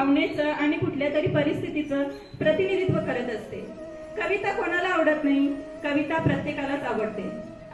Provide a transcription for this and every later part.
भावनेचं आणि कुठल्या तरी परिस्थितीचं प्रतिनिधित्व करत असते. कविता कोणाला आवडत नाही? कविता प्रत्येकालाच आवडते.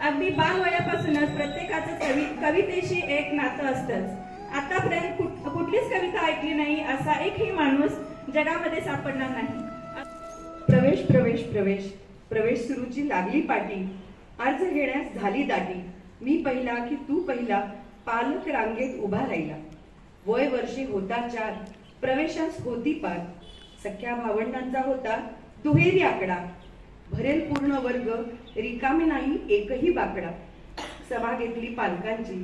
अगदी बालवयापासूनच प्रत्येकाचं कवि कवितेशी एक नातं असतंच. आतापर्यंत कुठ- कुठलीच कविता ऐकली नाही असा एकही माणूस जगामध्ये सापडणार नाही. प्रवेश प्रवेश प्रवेश. प्रवेश सुरूची लागली पाटी. अर्ज घेण्यास झाली दाटी. मी पहिला की तू पहिला पालक रांगेत उभा राहिला. वय वर्षे होता चार. प्रवेशास होती सख्या भावंडांचा होता दुहेरी आकडा. भरेल पूर्ण वर्ग रिकामी नाही एकही बाकडा. सभा घेतली पालकांची.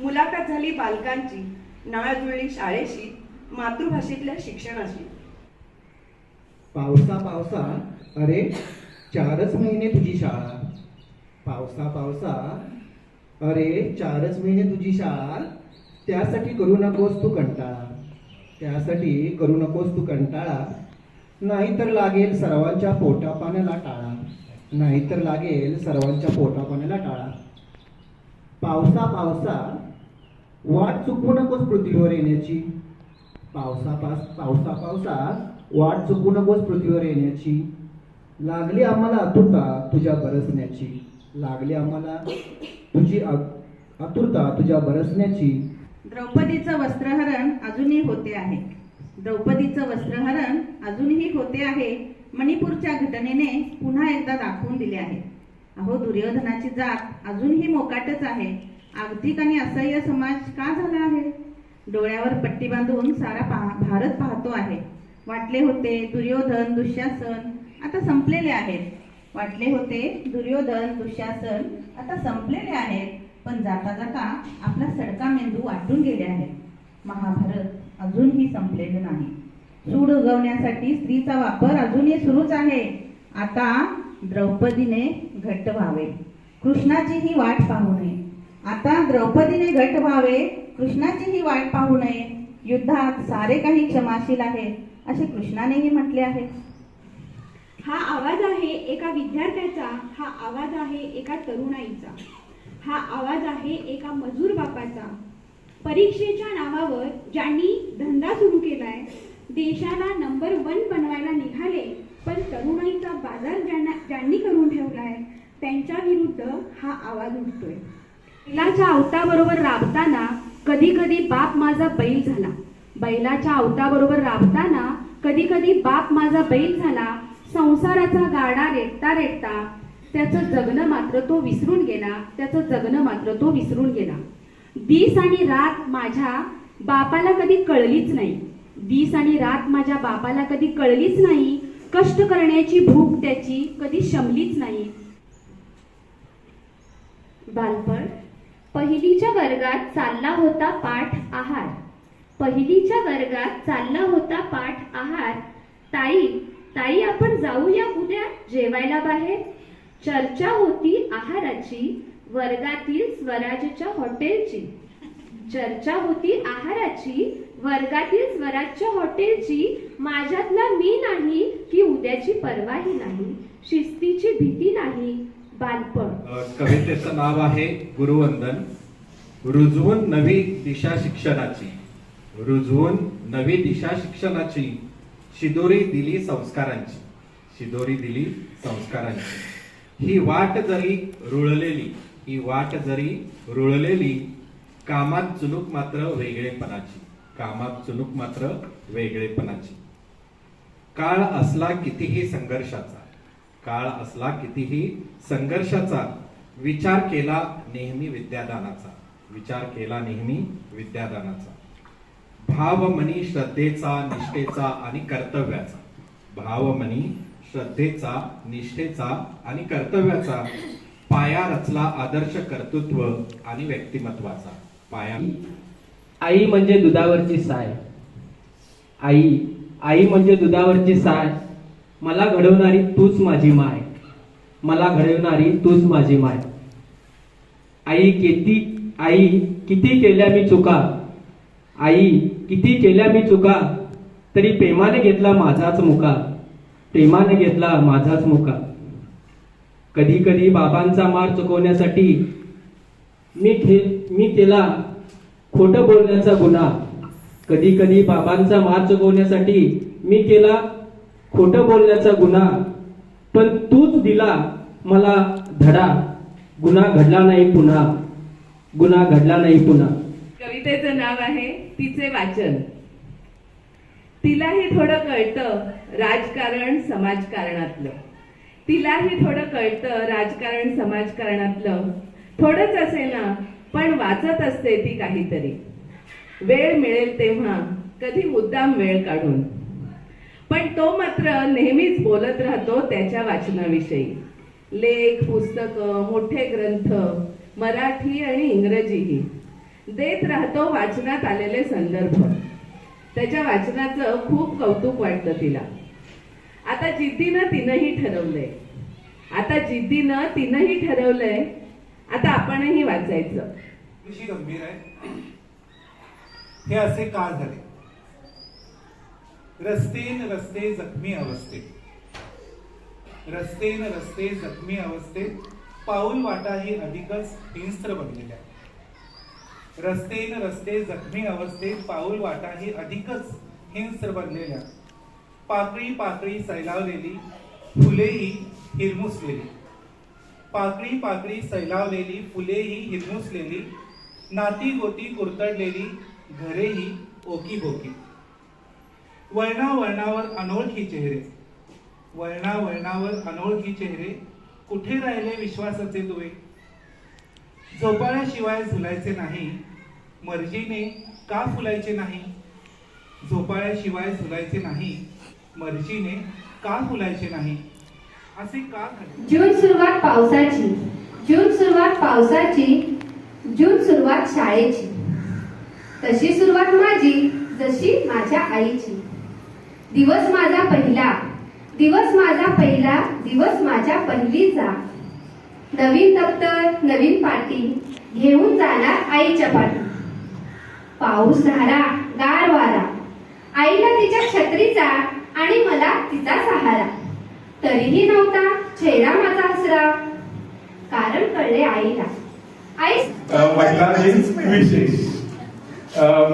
मुलाखत झाली बालकांची नाळ जुळली शाळेशी मातृभाषेतल्या शिक्षणाशी. पावसा पावसा अरे चारच महिने तुझी शाळा. पावसा पावसा अरे चारच महिने तुझी शाळा. त्यासाठी करू नकोस तू कंटाळा. त्यासाठी करू नकोस तू कंटाळा. नाहीतर लागेल सर्वांच्या पोटापाण्याला टाळा. नाहीतर लागेल सर्वांच्या पोटापाण्याला टाळा. पावसा पावसा वाट चुकवू नकोस पृथ्वीवर येण्याची. पावसा पास पावसा पावसा वाट चुकू नकोस पृथ्वीवर येण्याची. लागली आम्हाला आतुरता तुझ्या बरसण्याची. लागली आम्हाला तुझी आतुरता तुझ्या बरसण्याची. द्रौपदीचं वस्त्रहरण अजूनही होते आहे. द्रौपदीचं वस्त्रहरण अजूनही होते आहे मणिपूरच्या घटनेने पुन्हा एकदा दाखवून दिले आहे. अहो दुर्योधनाची जात अजूनही मोकाटच आहे. आर्थिक आणि असह्य समाज का झाला आहे? डोळ्यावर पट्टी बांधून सारा पहा भारत पाहतो आहे. वाटले होते दुर्योधन दुःशासन आता संपलेले आहेत. वाटले होते दुर्योधन दुःशासन आता संपलेले आहेत. पण जाता जाता आपला सडका मेंदू वाटून गेले आहे. महाभारत अजूनही संपलेले नाही. सूड उगवण्यासाठी स्त्रीचा वापर अजूनही सुरूच आहे. आता द्रौपदीने घट्ट व्हावे. कृष्णाची ही वाट पाहू नये. आता द्रौपदीने घट्ट व्हावे. कृष्णाची ही वाट पाहू नये. युद्धात सारे काही क्षमाशील आहे असे कृष्णानेही म्हटले आहे. हा आवाज आहे एका विद्यार्थ्याचा हा आवाज आहे एका तरुणाईचा. हा आवाज आहे एका मजूर बापाचा. परीक्षेच्या नावावर ज्यांनी धंदा सुरू केलाय देशाला नंबर वन बनवायला निघाले पण तरुणाईचा बाजार ज्यांना ज्यांनी करून ठेवलाय त्यांच्या विरुद्ध हा आवाज उठतोय. बैलाच्या आवताबरोबर राबताना कधी कधी बाप माझा बैल झाला. बैलाच्या आवताबरोबर राबताना कधी कधी बाप माझा बैल झाला. संसाराचा गाडा रेटता रेटता त्याचं जगणं मात्र तो विसरून गेला. त्याचं जगणं मात्र तो विसरून गेला. दिस आणि रात माझ्या बापाला कधी कळलीच नाही. दिस आणि रात माझ्या बापाला कधी कळलीच नाही. कष्ट करण्याची भूक त्याची कधी शमलीच नाही. बालपण पहिलीच्या वर्गात चालला होता पाठ आहार. पहिलीच्या वर्गात चालला होता पाठ आहार. ताई ताई आपण जाऊया उद्या जेवायला बाहेर? चर्चा होती आहाराची वर्गातील स्वराजच्या हॉटेलची. चर्चा होती आहाराची वर्गातील स्वराजच्या हॉटेलची माझ्यातला मी नाही की उद्याची परवाही नाही शिस्तीची भीती नाही बालपण. कवितेचं नाव आहे गुरुवंदन. रुजवून नवी दिशा शिक्षणाची. रुजवून नवी दिशा शिक्षणाची. शिदोरी दिली संस्कारांची. शिदोरी दिली संस्कारांची. ही वाट जरी रुळलेली ही वाट जरी रुळलेली कामात चुनूक मात्र वेगळेपणाची कामात चुनूक मात्र वेगळेपणाची. काळ असला कितीही संघर्षाचा काळ असला कितीही संघर्षाचा विचार केला नेहमी विद्यादानाचा विचार केला नेहमी विद्यादानाचा. भावमनी श्रद्धेचा निष्ठेचा आणि कर्तव्याचा भावमनी श्रद्धेचा निष्ठेचा आणि कर्तव्याचा पाया रचला आदर्श कर्तृत्व आणि व्यक्तिमत्वाचा. पाया. आई म्हणजे दुधावरची साय. आई आई म्हणजे दुधावरची साय. मला घडवणारी तूच माझी माय. मला घडवणारी तूच माझी माय. आई किती आई किती केल्या मी चुका? आई किती केल्या मी चुका? तरी प्रेमाने घेतला माझाच मुका. प्रेमाने घेतला माझाच मुका. कधी कधी बाबांचा मार चुकवण्यासाठी मी ठे मी केला खोटं बोलण्याचा गुन्हा. कधी कधी बाबांचा मार चुकवण्यासाठी मी केला खोटं बोलण्याचा गुन्हा. पण तूच दिला मला धडा. गुन्हा घडला नाही पुन्हा. गुन्हा घडला नाही पुन्हा. कवितेचं नाव आहे तिचे वाचन. तिलाही थोडं कळतं राजकारण समाजकारणातलं. तिलाही थोडं कळतं राजकारण समाजकारणातलं. थोडंच असे ना पण वाचत असते ती काहीतरी. वेळ मिळेल तेव्हा कधी मुद्दाम वेळ काढून. पण तो मात्र नेहमीच बोलत राहतो त्याच्या वाचनाविषयी. लेख पुस्तकं मोठे ग्रंथ मराठी आणि इंग्रजीही. देत राहतो वाचनात आलेले संदर्भ. त्याच्या वाचनाचं खूप कौतुक वाटतं तिला. आता जिद्दीनं तिनंही ठरवलंय. आता जिद्दीनं तिनंही ठरवलंय. आता आपणही वाचायचं. विषय गंभीर आहे. हे असे का झाले? रस्तेन रस्ते जखमी अवस्थेत रस्तेन रस्ते जखमी अवस्थेत पाऊल वाटाही अधिकच हिंस्त्र बनलेल्या रस्तेन रस्ते जखमी अवस्थेत पाऊल वाटाही अधिकच हिंस्र बनलेल्या. पाकळी पाकळी सैलावलेली फुलेही हिरमुसलेली. पाकळी पाकळी सैलावलेली फुलेही हिरमुसलेली. नाती गोती कुरतडलेली घरेही ओकी बोकी वळणा वळणावर अनोळखी चेहरे. वळणा वळणावर अनोळखी चेहरे. कुठे राहिले विश्वासाचे दुवे? झोपाळ्याशिवाय झुलायचे नाही मर्जीने का फुलायचे नाही? झोपाळ्याशिवाय झुलायचे नाही मर्जीने का फुलायचे नाही? असे का झाले? जून सुरुवात पावसाची जून सुरुवात पावसाची जून सुरुवात शाळेची. तशी सुरुवात माझी जशी माझ्या आईची. दिवस माझा पहिला दिवस माझा पहिला दिवस माझ्या पहिलीचा. नवीन दप्तर नवीन पाटी घेऊन जाणार आईच्या पाठी. पाऊस धारा गार वारा. आईला तिच्या छत्रीचा आणि मला तिचा सहारा. तरीही नव्हता चेहरा माझा हसरा. कारण कळले आईला. आई विशेष.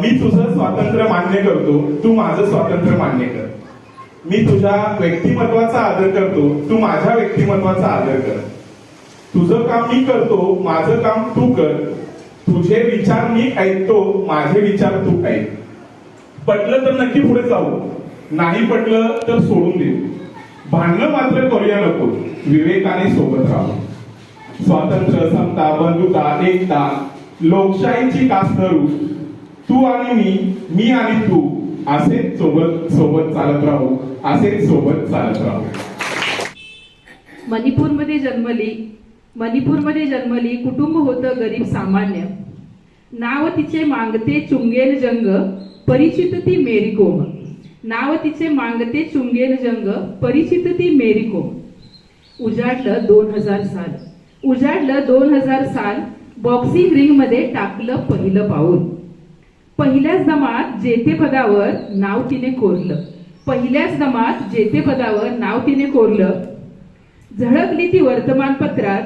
मी तुझं स्वातंत्र्य मान्य करतो तू माझं स्वातंत्र्य मान्य कर. मी तुझ्या व्यक्तिमत्वाचा आदर करतो तू माझ्या व्यक्तिमत्वाचा आदर कर. तुझं काम मी करतो माझं काम तू कर. तुझे विचार मी ऐकतो माझे विचार तू ऐक. पटलं तर नक्की पुढे जाऊ. नाही पटलं तर सोडून दे भांडणं मात्र करूया नको. विवेकाने सोबत राहू. स्वातंत्र्य समता बंधुता एकता लोकशाहीची कास धरू तू आणि मी मी आणि तू असेच सोबत सोबत चालत राहू. असेच सोबत चालत राहू. मणिपूरमध्ये जन्मली मणिपूरमध्ये जन्मली कुटुंब होतं गरीब सामान्य. नाव तिचे मांगते चुंगेल जंग परिचित ती मेरी कोम. नाव तिचे मांगते चुंगेल जंग परिचित ती मेरी कोम. उजाडलं दोन हजार साल. उजाडलं दोन हजार साल बॉक्सिंग रिंगमध्ये टाकलं पहिलं पाऊल. पहिल्याच दमात जेथे पदावर नाव तिने कोरलं. पहिल्याच दमात जेथे पदावर नाव तिने कोरलं. झळकली ती वर्तमानपत्रात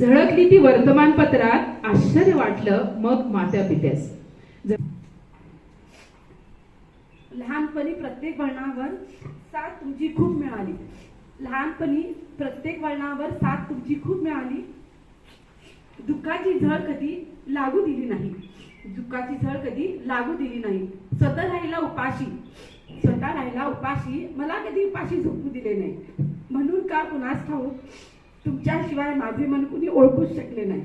झळकली ती वर्तमानपत्रात आश्चर्य वाटलं मग मात्या पित्यास. लहानपणी प्रत्येक वळणावर साथ तुमची खूप मिळाली. लहानपणी प्रत्येक वळणावर साथ तुमची खूप मिळाली. दुःखाची झळ कधी लागू दिली नाही. दुःखाची झळ कधी लागू दिली नाही. स्वतः राहिला उपाशी. स्वतः राहिला उपाशी. मला कधी उपाशी झोपू दिले नाही. म्हणून का कुणास ठाऊक? तुमच्याशिवाय माझे मन कुणी ओळखूच शकले नाही.